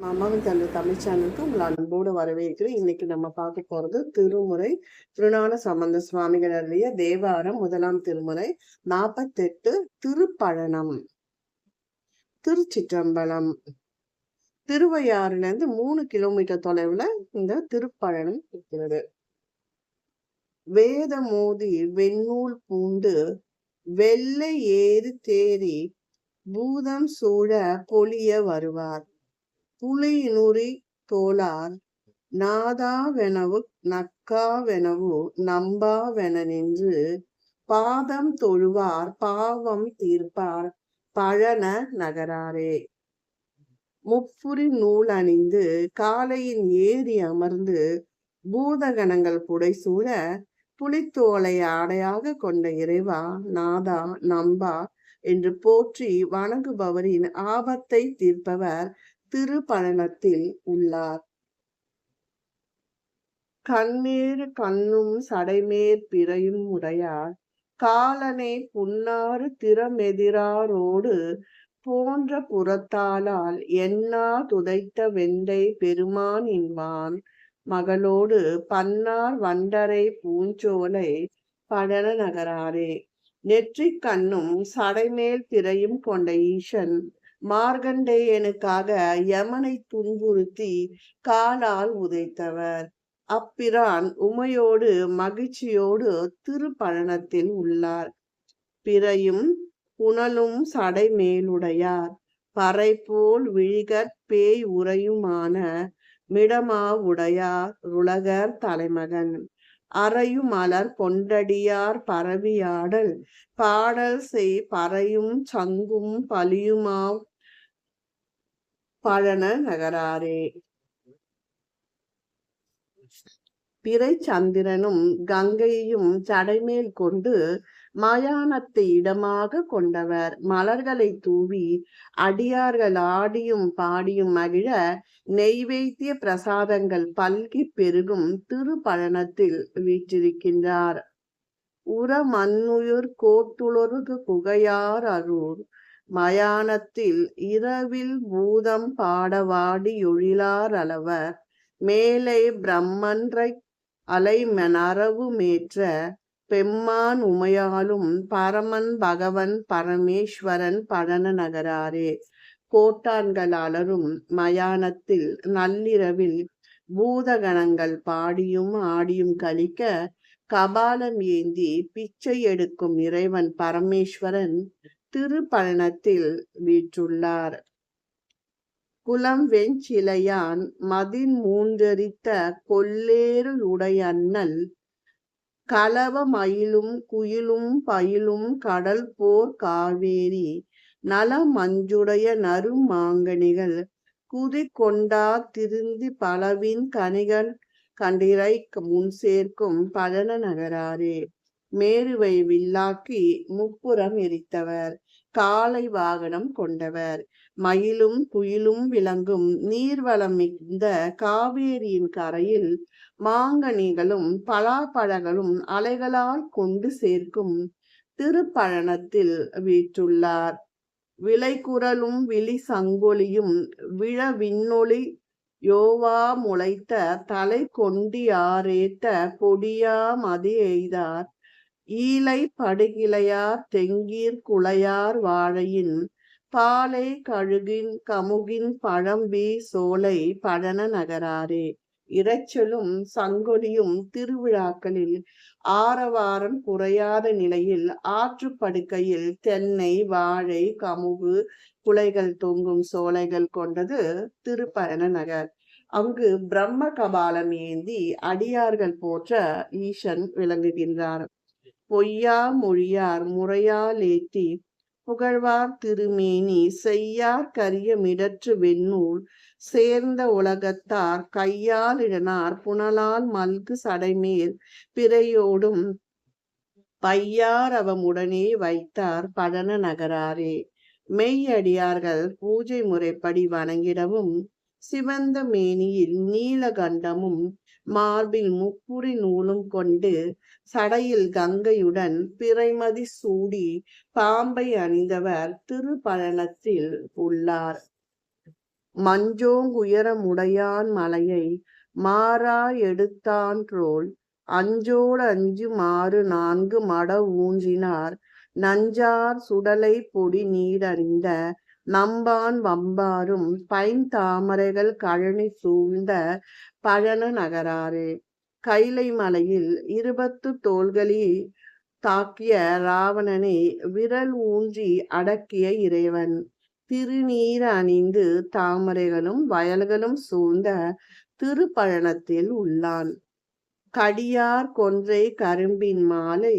அம்மாவின் தந்தை தமிழ் சேனலுக்கு உங்களை அன்போடு வரவேற்கிறேன். இன்னைக்கு நம்ம பார்க்க போறது திருமுறை திருநான சம்பந்த சுவாமிகள் அருளிய தேவாரம் முதலாம் திருமுறை நாற்பத்தெட்டு திருப்பழனம். திருச்சிற்றம்பலம். திருவையாறுல இருந்து மூணு கிலோமீட்டர் தொலைவுல இந்த திருப்பழனம் இருக்கிறது. வேத மோதி வெண்ணூல் பூண்டு வெள்ளை ஏறு தேறி பூதம் சூழ பொழிய வருவார். புலியினுரி தோளார் நாதாவெனவு நக்காவெனவு நம்பாவென நின்று பாதம் தொழுவார் பாவம் தீர்ப்பார் பழன நகராரே. முப்புரி நூல் அணிந்து காலையின் ஏறி அமர்ந்து பூதகணங்கள் புடைசூழ புலித்தோலை ஆடையாக கொண்ட இறைவா நாதா நம்பா என்று போற்றி வணங்குபவரின் ஆபத்தை தீர்ப்பவர் திருப்பழனத்தில் உள்ளார். கண்ணீர் கண்ணும் சடைமேற் பிறையும் உடையார். காலனை புன்னாறு திறமெதிராரோடு போன்ற புறத்தாலால் எண்ணா துதைத்த வெண்டை பெருமான் இன்பான் மகளோடு பன்னார் வண்டரை பூஞ்சோலை பழன நகராரே. நெற்றிக் கண்ணும் சடைமேல் திரையும் கொண்ட ஈசன் மார்கண்டேயனுக்காக யமனை துன்புறுத்தி காலால் உதைத்தவர். அப்பிரான் உமையோடு மகிழ்ச்சியோடு திருப்பழனத்தில் உள்ளார். பிறையும் புனலும் சடை மேலுடையார் பறை போல் விழிகற் பேய் உறையுமான மிடமா உடையார் உலகர் தலைமகன். அறையும் மலர் கொண்டடியார் பரவியாடல். பாடல் செய் பறையும் சங்கும் பலியுமா பழன நகராரே. பிறை சந்திரனும் கங்கையும் சடைமேல் கொண்டு மயானத்தை இடமாக கொண்டவர். மலர்களை தூவி அடியார்கள் ஆடியும் பாடியும் மகிழ நெய்வேத்திய பிரசாதங்கள் பல்கி பெருகும் திருப்பழனத்தில் வீற்றிருக்கின்றார். உர மண்ணுயிர் கோட்டுளொருகு புகையார் அருள். மயானத்தில் இரவில் பூதம் பாடவாடி எழிலார் அளவர். மேலே பிரம்மன்றை அலைமெனரவு மேற்ற பெம்மான் உமையாலும் பரமன் பகவன் பரமேஸ்வரன் பழன நகராரே கோட்டான்கள் அலரும் மயானத்தில் நள்ளிரவில் பூதகணங்கள் பாடியும் ஆடியும் கழிக்க கபாலம் ஏந்தி பிச்சை எடுக்கும் இறைவன் பரமேஸ்வரன் திருப்பழனத்தில் வீற்றுள்ளார். குலம் வெஞ்சிலையான் மதின் மூன்றெரித்த கொல்லேறு உடையண்ணல் கலவ மயிலும் குயிலும் பயிலும் கடல் போர் காவேரி நல மஞ்சுடைய நரும் மாங்கனிகள் குதி கொண்டா திருந்தி பலவின் கனிகள் கண்டிரை முன் சேர்க்கும் பழன நகராரே. மேருவை வில்லாக்கி முப்புறம் எரித்தவர். காலை வாகனம் கொண்டவர். மயிலும் குயிலும் விளங்கும் நீர்வளம் மிகுந்த காவேரியின் கரையில் மாங்கனிகளும் பலாப்பழங்களும் அலைகளால் கொண்டு சேர்க்கும் திருப்பழனத்தில் வீற்றுள்ளார். விளைகுரலும் விழி சங்கொலியும் விழ விண்ணொளி யோவா முளைத்த தலை கொண்டியாரேத்த பொடியா மதி எய்தார். ஈலை படுகிளையார் தெங்கீர் குளையார் வாழையின் பாலை கழுகின் கமுகின் பழம்பி சோலை பழன நகராரே. இரைச்சலும் சங்கொலியும் திருவிழாக்களில் ஆரவாரம் குறையாத நிலையில் ஆற்றுப்படுக்கையில் தென்னை வாழை கமுகு குலைகள் தொங்கும் சோலைகள் கொண்டது திருப்பயண நகர். அங்கு பிரம்ம கபாலம் ஏந்தி அடியார்கள் போற்ற ஈசன் விளங்குகின்றார். பொய்யா மொழியார் முறையால் ஏற்றி புகழ்வார் திருமேனி செய்யார் கரிய மிடற்று வெண்ணூல் சேர்ந்த உலகத்தார் கையால் இடனார் புனலால் மல்கு சடைமேல் பிறையோடும் பையார் அவமுடனே வைத்தார் படன நகராரே. மெய்யடியார்கள் பூஜை முறைப்படி வணங்கிடவும் சிவந்த மேனியில் நீலகண்டமும் மார்பில் முப்புரி நூலும் கொண்டு சடையில் கங்கையுடன் பிறைமதி சூடி பாம்பை அணிந்தவர் திருப்பழனத்தில் உள்ளார். மஞ்சோங்குயரமுடையான் மலையை மாறா எடுத்தான்றோள் அஞ்சோடு அஞ்சு மாறு நான்கு மட ஊன்றினார் நஞ்சார் சுடலை பொடி நீடறிந்த நம்பான் வம்பாரும் பைந்தாமரைகள் கழனி சூழ்ந்த பழன நகராறு கைலை மலையில் இருபத்து தோள்களி தாக்கிய ராவணனை விரல் ஊன்றி அடக்கிய இறைவன். திருநீர் அணிந்து தாமரைகளும் வயல்களும் சூழ்ந்த திருப்பழனத்தில் உள்ளான். கடியார் கொன்றை கரும்பின் மாலை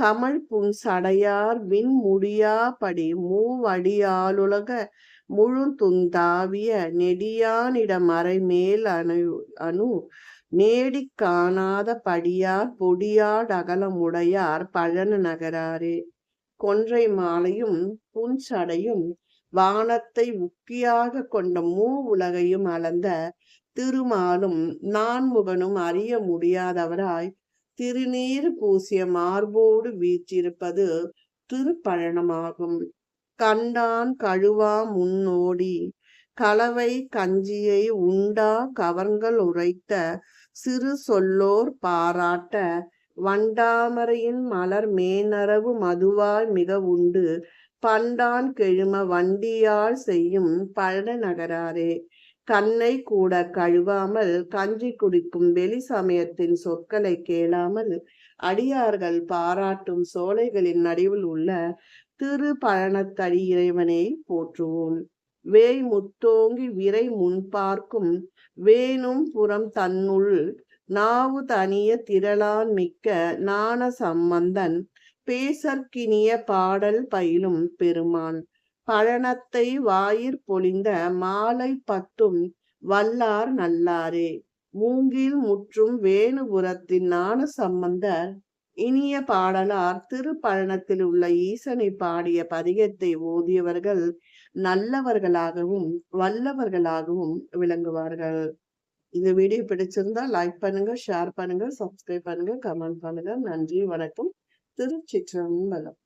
கமல் புன் சடையார் விண் முடியாபடி மூவடியாலுலக முழுந்துந்தாவிய நெடியானிட மேல் அணு அணு நேடி காணாத படியார் பொடியாடகலமுடையார் பழன நகராரே. கொன்றை மாலையும் புன்சடையும் வானத்தை உக்கியாக கொண்ட மூ உலகையும் அளந்த திருமாலும் நான்முகனும் அறிய முடியாதவராய் திருநீர் பூசிய மார்போடு வீற்றிருப்பது திருப்பழனமாகும் கண்டான் கழுவா முன்னோடி கலவை கஞ்சியை உண்டா கவர்கள் உரைத்த சிறு சொல்லோர் பாராட்ட வண்டாமரையின் மலர் மேனரவு மதுவாய் மிக உண்டு பண்டான் கெழும வண்டியால் செய்யும் பழன நகராரே. தன்னை கூட கழுவாமல் கஞ்சி குடிக்கும் வெளி சமயத்தின் சொற்களை கேளாமல் அடியார்கள் பாராட்டும் சோலைகளின் நடுவில் உள்ள திரு பழனத்தடி இறைவனை போற்றுவோம். வேய் முத்தோங்கி விரை முன்பார்க்கும் வேணும் புறம் தன்னுள் நாவு தனிய திரளான் மிக்க நாண சம்பந்தன் பேசற்கினிய பாடல் பயிலும் பெருமான். பழனத்தை வாயிற் பொழிந்த மாலை பத்தும் வல்லார் நல்லாரே. மூங்கில் முற்றும் வேணுபுரத்தின் ஞான சம்பந்தர் இனிய பாடலார் திருப்பழனத்தில் உள்ள ஈசனை பாடிய பதிகத்தை ஓதியவர்கள் நல்லவர்களாகவும் வல்லவர்களாகவும் விளங்குவார்கள். இந்த வீடியோ பிடிச்சிருந்தா லைக் பண்ணுங்க ஷேர் பண்ணுங்க சப்ஸ்கிரைப் பண்ணுங்க கமெண்ட் பண்ணுங்க. நன்றி வணக்கம். திருச்சிற்றம்பலம்.